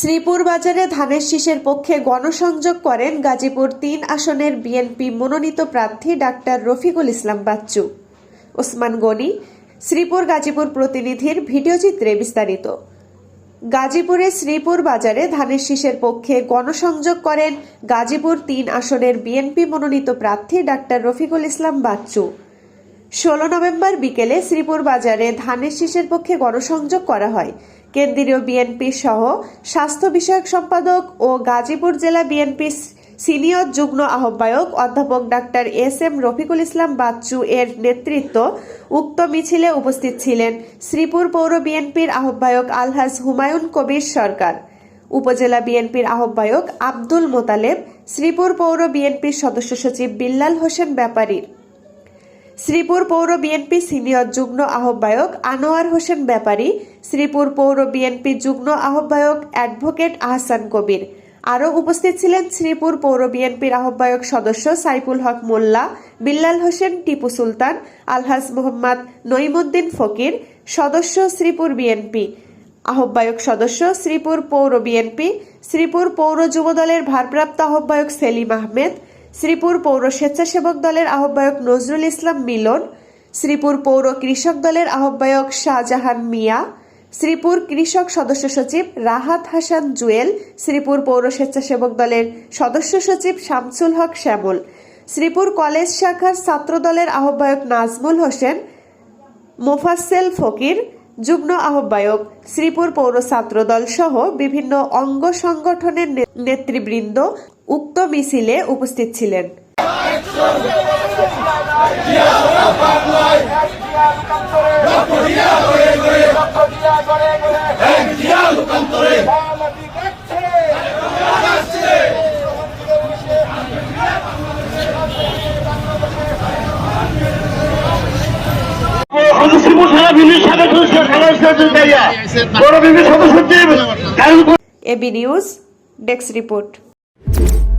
শ্রীপুর বাজারে ধানের শীষের পক্ষে গণসংযোগ করেন গাজীপুর তিন আসনের বিএনপি মনোনীত প্রার্থী ডাক্তার রফিকুল ইসলাম বাচ্চু। ওসমান গনি, শ্রীপুর গাজীপুর প্রতিনিধির ভিডিওচিত্রে বিস্তারিত। গাজীপুরে শ্রীপুর বাজারে ধানের শীষের পক্ষে গণসংযোগ করেন গাজীপুর তিন আসনের বিএনপি মনোনীত প্রার্থী ডাক্তার রফিকুল ইসলাম বাচ্চু। ষোলো নভেম্বর বিকেলে শ্রীপুর বাজারে ধানের শীষের পক্ষে গণসংযোগ করা হয়। কেন্দ্রীয় বিএনপি সহ স্বাস্থ্য বিষয়ক সম্পাদক ও গাজীপুর জেলা বিএনপি সিনিয়র যুগ্ম আহ্বায়ক অধ্যাপক doctor S M Rafiqul Islam Bachchu এর নেতৃত্ব উক্ত মিছিলে উপস্থিত ছিলেন শ্রীপুর পৌর বিএনপির আহ্বায়ক আলহাজ হুমায়ুন কবির সরকার। উপজেলা বিএনপির আহ্বায়ক আব্দুল মোতালেব, শ্রীপুর পৌর বিএনপির সদস্য সচিব বিল্লাল হোসেন ব্যাপারী শ্রীপুর পৌর বিএনপি সিনিয়র যুগ্ম আহ্বায়ক আনোয়ার হোসেন ব্যাপারী, শ্রীপুর পৌর বিএনপি যুগ্ম আহ্বায়ক অ্যাডভোকেট আহসান কবির। আরও উপস্থিত ছিলেন শ্রীপুর পৌর বিএনপির আহ্বায়ক সদস্য সাইফুল হক মোল্লা, বিল্লাল হোসেন টিপু সুলতান, আলহাজ মোহাম্মদ নইমুদ্দিন ফকির, সদস্য শ্রীপুর বিএনপি। আহ্বায়ক সদস্য শ্রীপুর পৌর বিএনপি, শ্রীপুর পৌর যুবদলের ভারপ্রাপ্ত আহ্বায়ক সেলিম আহমেদ শ্রীপুর পৌর স্বেচ্ছাসেবক দলের আহ্বায়ক নজরুল ইসলাম মিলন, শ্রীপুর পৌর কৃষক দলের আহ্বায়ক শাহজাহান মিয়া, শ্রীপুর কৃষক সদস্য সচিব রাহাত হাসান জুয়েল, শ্রীপুর পৌর স্বেচ্ছাসেবক দলের সদস্য সচিব শামসুল হক শ্যামল, শ্রীপুর কলেজ শাখার ছাত্র দলের আহ্বায়ক নাজমুল হোসেন, মোফাজ্জেল ফকির, যুগ্ম আহ্বায়ক, শ্রীপুর পৌর ছাত্রদল সহ বিভিন্ন অঙ্গ সংগঠনের নেতৃবৃন্দ উক্ত মিছিলে উপস্থিত ছিলেন। AB news desk report. Thank you.